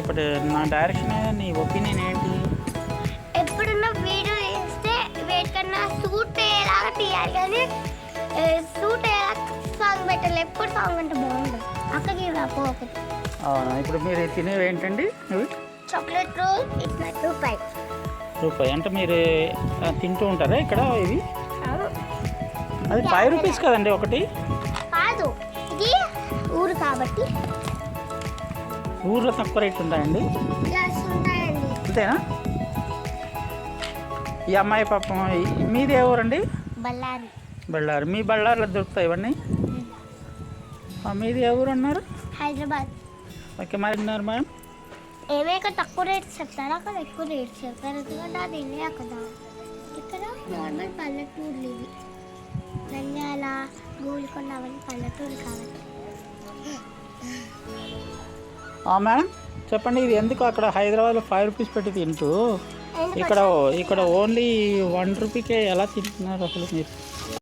ఇప్పుడు నా డైరెక్షన్ నీ ఒపీనియన్ ఏంటి? ఎప్పుడున్న వీడియో వేస్తే వెయిట్ కన్నా సూట్ అయ్యేలాగా తీయాలి కానీ సూట్ అయ్యేలా సాంగ్ పెట్టాలి? ఎప్పుడు సాంగ్ అంటే బాగుండదు. అక్కడికి రాపో ఒకటి అవునా? ఇప్పుడు మీరు తినేవి ఏంటండి? చాక్లెట్ రోల్ ఇట్స్ మై రూపాయి రూపాయి అంటే మీరు తింటూ ఉంటారా ఇక్కడ ఇవి? అది ఫైవ్ రూపీస్ కదండి ఒకటి? కాదు. ఇది ఊరు కాబట్టి. ఊర్లో తక్కువ రేట్ ఉంటాయండి? అంతేనా? ఈ అమ్మాయి పాపం మీది ఏ ఊరండి? బళ్ళారి. బళ్ళారి. మీ బళ్ళారిలో దొరుకుతాయి ఇవన్నీ? ఆ, మీది ఏ ఊరు అన్నారు? హైదరాబాద్. ఓకే మరి అన్నారు మేడం ఏమే ఇక్కడ తక్కువ రేట్స్ చెప్తారా? అక్కడ ఎక్కువ రేట్స్ చెప్తారు? ఎందుకంటే అది ఇండియా కదా ఇక్కడ నార్మల్ పల్లెటూర్లు ఇవి. నంద్యాల గోల్కొండ అవన్నీ పల్లెటూరు కాబట్టి. ఆ, మేడం చెప్పండి ఇది ఎందుకు అక్కడ హైదరాబాద్లో ఫైవ్ రూపీస్ పెట్టి తింటూ ఇక్కడ ఇక్కడ ఓన్లీ వన్ రూపీకే ఎలా తింటున్నారు అసలు మీరు?